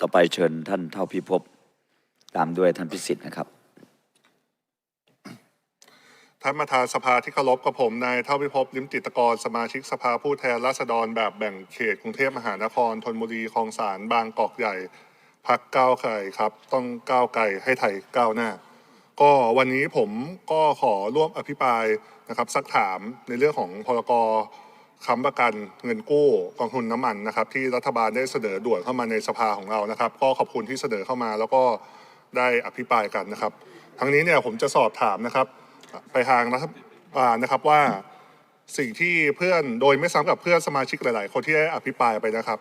ต่อไปเชิญท่านเท่าพิภพตามด้วยท่านพิสิทธิ์นะครับ ท่านประธานสภาที่เคารพกับผมนายเท่าพิภพลิมจิตรกรสมาชิกสภาผู้แทนราษฎรแบบแบ่งเขตกรุงเทพมหานครธนบุรีคลองสารบางกอกใหญ่พักก้าวไกลครับ ต้องก้าวไกลให้ไทยก้าวหน้า ก็วันนี้ผมก็ขอร่วมอภิปรายนะครับ สักถามในเรื่องของพรก ค้ำประกันเงินกู้กองทุนน้ำมันนะครับ ที่รัฐบาลได้เสนอด่วนเข้ามาในสภาของเรานะครับ ก็ขอบคุณที่เสนอเข้ามาแล้วก็ได้อภิปรายกันนะครับ ทั้งนี้เนี่ยผมจะสอบถามนะครับ ไปทางรัฐบาลนะครับว่าสิ่งที่เพื่อนโดยไม่ซ้ำกับเพื่อนสมาชิกหลาย ๆ คนที่ได้อภิปรายไปนะครับ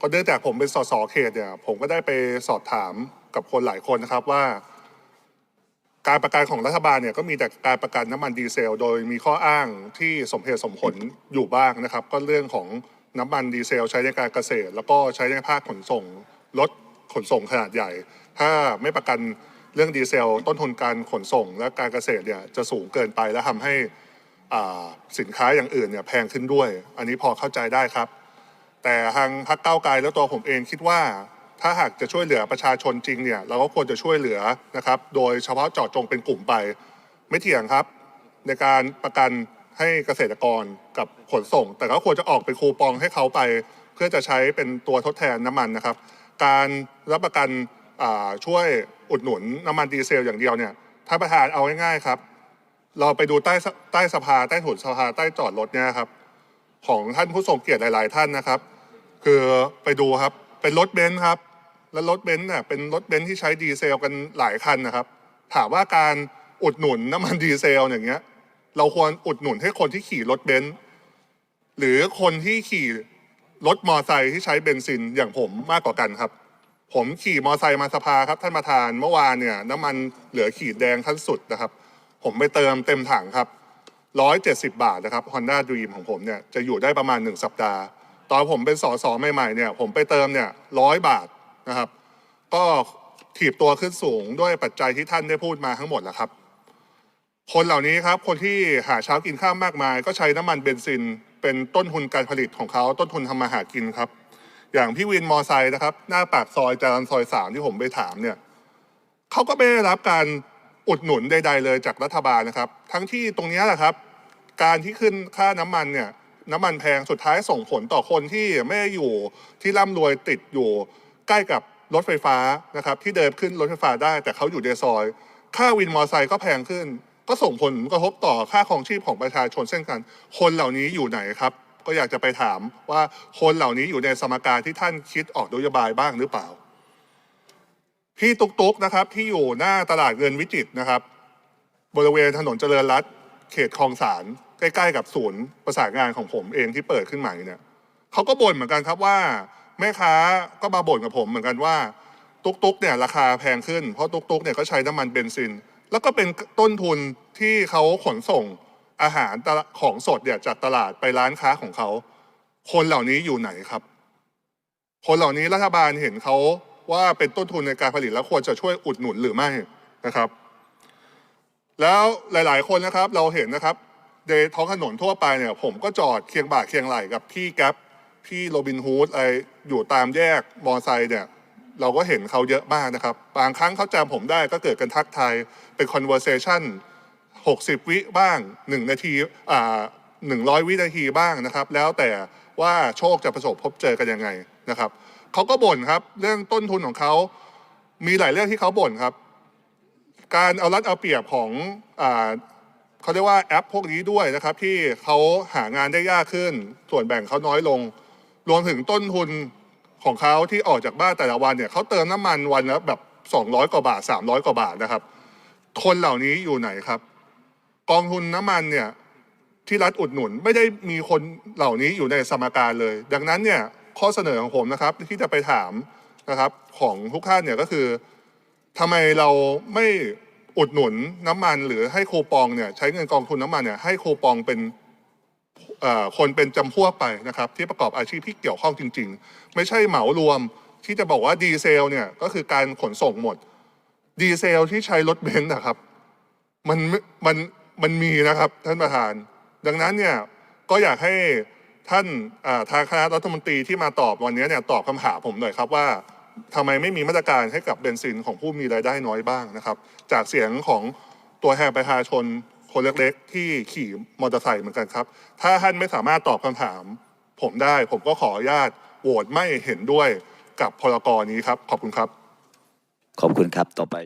ก็เนื่องจากผมเป็นสสเขตเนี่ยผมก็ได้ไปสอบถามกับคนหลายคนนะครับว่า การประกันของรัฐบาลเนี่ยก็มีแต่การประกันน้ำมันดีเซล โดยมีข้ออ้างที่สมเหตุสมผลอยู่บ้างนะครับ ก็เรื่องของน้ำมันดีเซล ใช้ในการเกษตร แล้วก็ใช้ในภาคขนส่งรถขนส่งขนาดใหญ่ ถ้าไม่ประกันเรื่องดีเซล ต้นทุนการขนส่ง และการเกษตรเนี่ยจะสูงเกินไปและทำให้สินค้าอย่างอื่นเนี่ยแพงขึ้นด้วย อันนี้พอเข้าใจได้ครับ แต่ทางพรรคก้าไกลแล้วตัวผมเองคิดว่า ถ้าหากจะช่วยเหลือประชาชนจริงเนี่ยเราก็ควรจะช่วยเหลือนะครับ โดยเฉพาะเจาะจงเป็นกลุ่มไป ไม่เถียงครับ ในการประกันให้เกษตรกรกับขนส่ง แต่ก็ควรจะออกเป็นคูปองให้เขาไป เพื่อจะใช้เป็นตัวทดแทนน้ำมันนะครับ การรับประกันช่วยอุดหนุนน้ำมันดีเซลอย่างเดียวเนี่ยท่านประธานเอาง่ายๆครับ เราไปดูใต้ใต้สภาใต้ถุนสภาใต้จอดรถเนี่ยครับของท่านผู้ทรงเกียรติหลาย ๆ ท่านนะครับ คือไปดูครับเป็นรถเบนซ์ครับ แล้วรถเบนซ์เนี่ยเป็นรถเบนซ์ที่ใช้ดีเซลกันหลายคันนะครับ ถามว่าการอุดหนุนน้ำมันดีเซลอย่างเงี้ย เราควรอุดหนุนให้คนที่ขี่รถเบนซ์หรือคนที่ขี่รถมอไซค์ที่ใช้เบนซินอย่างผมมากกว่ากันครับ ผมขี่มอไซค์มาสภาครับท่านประธานเมื่อวานเนี่ยน้ำมันเหลือขีดแดงขั้นสุดนะครับ ผมไปเติมเต็มถังครับร้อยเจ็ดสิบาทนะครับ Honda Dream ของผมเนี่ยจะอยู่ได้ประมาณหนึ่งสัปดาห์ ตอนผมเป็นสอสอใหม่ๆเนี่ยผมไปเติมเนี่ยร้อยบาท นะครับ ก็ถีบตัวขึ้นสูงด้วยปัจจัยที่ท่านได้พูดมาทั้งหมดแหละครับ คนเหล่านี้ครับ คนที่หาเช้ากินข้ามมากมาย ก็ใช้น้ำมันเบนซิน เป็นต้นทุนการผลิตของเขาต้นทุนทำมาหากินครับ อย่างพี่วินมอไซค์นะครับ หน้าปากซอยจารัญซอยสามที่ผมไปถามเนี่ยเขาก็ไม่ได้รับการอุดหนุนใด ๆ เลยจากรัฐบาลนะครับ ทั้งที่ตรงนี้แหละครับ การที่ขึ้นค่าน้ำมันเนี่ยน้ำมันแพงสุดท้ายส่งผลต่อคนที่ไม่ได้อยู่ที่ร่ำรวยติดอยู่ ใกล้กับรถไฟฟ้านะครับที่เดินขึ้นรถไฟฟ้าได้ แต่เขาอยู่ในซอย ค่าวินมอเตอร์ไซค์ก็แพงขึ้น ก็ส่งผลกระทบต่อค่าครองชีพของประชาชนเช่นกัน คนเหล่านี้อยู่ไหนครับ ก็อยากจะไปถามว่าคนเหล่านี้อยู่ในสมการที่ท่านคิดออกนโยบายบ้างหรือเปล่าพี่ตุ๊กตุกนะครับที่อยู่หน้าตลาดเงินวิจิตรนะครับ บริเวณถนนเจริญรัตเขตคลองสารใกล้ ๆ กับศูนย์ประสานงานของผมเองที่เปิดขึ้นใหม่เนี่ยเขาก็บ่นเหมือนกันครับว่า แม่ค้าก็มาบ่นกับผมเหมือนกันว่าตุ๊กตุ๊กเนี่ยราคาแพงขึ้น เพราะตุ๊กตุ๊กเนี่ยก็ใช้น้ำมันเบนซิน แล้วก็เป็นต้นทุนที่เขาขนส่งอาหารของสดเนี่ยจากตลาดไปร้านค้าของเขา คนเหล่านี้อยู่ไหนครับ คนเหล่านี้รัฐบาลเห็นเขาว่าเป็นต้นทุนในการผลิตแล้วควรจะช่วยอุดหนุนหรือไม่นะครับ แล้วหลาย ๆ คนนะครับเราเห็นนะครับในท้องถนนทั่วไปเนี่ยผมก็จอดเคียงบ่าเคียงไหล่กับพี่แก๊ป พี่โรบินฮูดอะไรอยู่ตามแยกมอไซค์เนี่ยเราก็เห็นเขาเยอะมากนะครับ บางครั้งเขาจำผมได้ก็เกิดกันทักทายเป็น conversation 60 วิบ้าง 1 นาทีอ่า100 วินาทีบ้างนะครับ แล้วแต่ว่าโชคจะประสบพบเจอกันยังไงนะครับเขาก็บ่นครับ เรื่องต้นทุนของเขามีหลายเรื่องที่เขาบ่นครับ การเอารัดเอาเปรียบของอาเขาเรียกว่าแอปพวกนี้ด้วยนะครับ ที่เขาหางานได้ยากขึ้น ส่วนแบ่งเขาน้อยลง รวมถึงต้นทุนของเขาที่ออกจากบ้านแต่ละวันเนี่ยเขาเติมน้ำมันวันละแบบ200กว่าบาท300กว่าบาทนะครับ คนเหล่านี้อยู่ไหนครับ กองทุนน้ำมันเนี่ยที่รัฐอุดหนุนไม่ได้มีคนเหล่านี้อยู่ในสมการเลย ดังนั้นเนี่ยข้อเสนอของผมนะครับที่จะไปถามนะครับของทุกท่านเนี่ยก็คือทำไมเราไม่อุดหนุนน้ำมันหรือให้คูปองเนี่ยใช้เงินกองทุนน้ำมันเนี่ยให้คูปองเป็น คนเป็นจำพวกไปนะครับ ที่ประกอบอาชีพที่เกี่ยวข้องจริง ๆ ไม่ใช่เหมารวมที่จะบอกว่าดีเซลเนี่ยก็คือการขนส่งหมด ดีเซลที่ใช้รถเบนซ์นะครับมันมันมันมีนะครับท่านประธาน ดังนั้นเนี่ยก็อยากให้ท่านอ่าทางคณะรัฐมนตรีที่มาตอบวันนี้เนี่ยตอบคำถามผมหน่อยครับว่าทำไมไม่มีมาตรการให้กับเบนซินของผู้มีรายได้น้อยบ้างนะครับ จากเสียงของตัวแทนประชาชน คนเล็กๆ ที่ขี่มอเตอร์ไซค์เหมือนกันครับ ถ้าท่านไม่สามารถตอบคำถาม ผมได้ผมก็ขออนุญาตโหวตไม่เห็นด้วยกับพรกรนี้ครับ ขอบคุณครับ ขอบคุณครับต่อไป